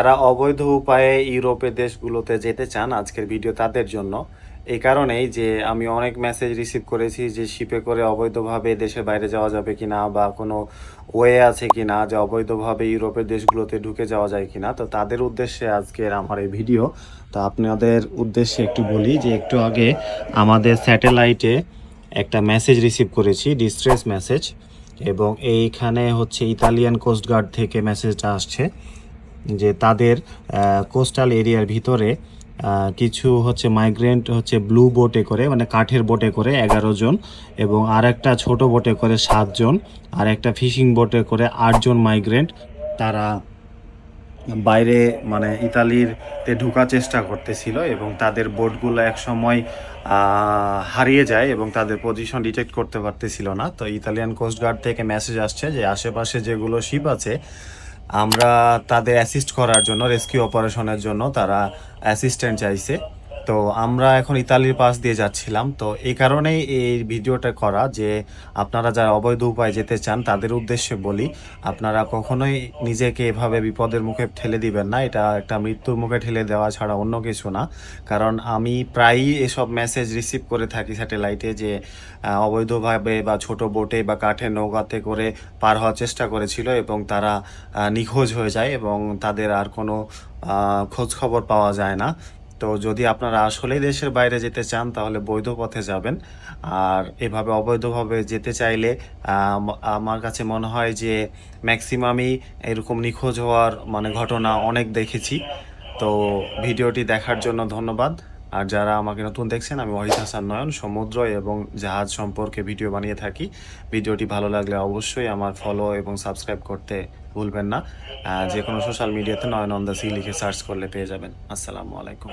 যারা অবৈধ উপায়ে ইউরোপের দেশগুলোতে যেতে চান আজকের ভিডিও তাদের জন্য। এই কারণেই যে আমি অনেক মেসেজ রিসিভ করেছি যে শিপে করে অবৈধভাবে দেশের বাইরে যাওয়া যাবে কিনা বা কোনো ওয়ে আছে কিনা যে অবৈধভাবে ইউরোপের দেশগুলোতে ঢুকে যাওয়া যায় কিনা। তো তাদের উদ্দেশ্যে আজকের আমার এই ভিডিও। তো আপনাদের উদ্দেশ্যে একটু বলি যে একটু আগে আমাদের স্যাটেলাইটে একটা মেসেজ রিসিভ করেছি ডিস্ট্রেস মেসেজ এবং এইখানে হচ্ছে ইতালিয়ান কোস্টগার্ড থেকে মেসেজটা আসছে। যে তাদের কোস্টাল এরিয়ার ভিতরে কিছু হচ্ছে মাইগ্রেন্ট হচ্ছে ব্লু বোটে করে মানে কাঠের বোটে করে এগারো জন এবং আর একটা ছোটো বোটে করে সাতজন আর একটা ফিশিং বোটে করে আটজন মাইগ্রেন্ট তারা বাইরে মানে ইতালির তে ঢোকার চেষ্টা করতেছিল এবং তাদের বোটগুলো এক সময় হারিয়ে যায় এবং তাদের পজিশন ডিটেক্ট করতে পারতেছিল না। তো ইতালিয়ান কোস্টগার্ড থেকে মেসেজ আসছে যে আশেপাশে যেগুলো শিপ আছে আমরা তাদের অ্যাসিস্ট করার জন্য রেস্কিউ অপারেশনের জন্য তারা অ্যাসিস্ট্যান্ট চাইছে। তো আমরা এখন ইতালির পাশ দিয়ে যাচ্ছিলাম। তো এই কারণেই এই ভিডিওটা করা যে আপনারা যারা অবৈধ উপায় যেতে চান, তাদের উদ্দেশ্যে বলি, আপনারা কখনোই নিজেকে এভাবে বিপদের মুখে ঠেলে দিবেন না। এটা একটা মৃত্যুর মুখে ঠেলে দেওয়া ছাড়া অন্য কিছু না। কারণ আমি প্রায়ই এসব মেসেজ রিসিভ করে থাকি স্যাটেলাইটে যে অবৈধভাবে বা ছোট বোটে বা কাঠের নৌকাতে করে পার হওয়ার চেষ্টা করেছিল এবং তারা নিখোঁজ হয়ে যায় এবং তাদের আর কোনো খোঁজ খবর পাওয়া যায় না। তো যদি আপনারা আসলেই দেশের বাইরে যেতে চান, তাহলে বৈধ পথে যাবেন। আর এভাবে অবৈধভাবে যেতে চাইলে আমার কাছে মনে হয় যে ম্যাক্সিমামই এরকম নিখোঁজ হওয়ার মানে ঘটনা অনেক দেখেছি। তো ভিডিওটি দেখার জন্য ধন্যবাদ। আর যারা আমাকে নতুন দেখছেন, আমি ওয়াহিদ হাসান নয়ন, সমুদ্র এবং জাহাজ সম্পর্কে ভিডিও বানিয়ে থাকি। ভিডিওটি ভালো লাগলে অবশ্যই আমার ফলো এবং সাবস্ক্রাইব করতে ভুলবেন না। যে কোনো সোশ্যাল মিডিয়াতে নয়ন অন দ্য সি লিখে সার্চ করলে পেয়ে যাবেন। আসসালামু আলাইকুম।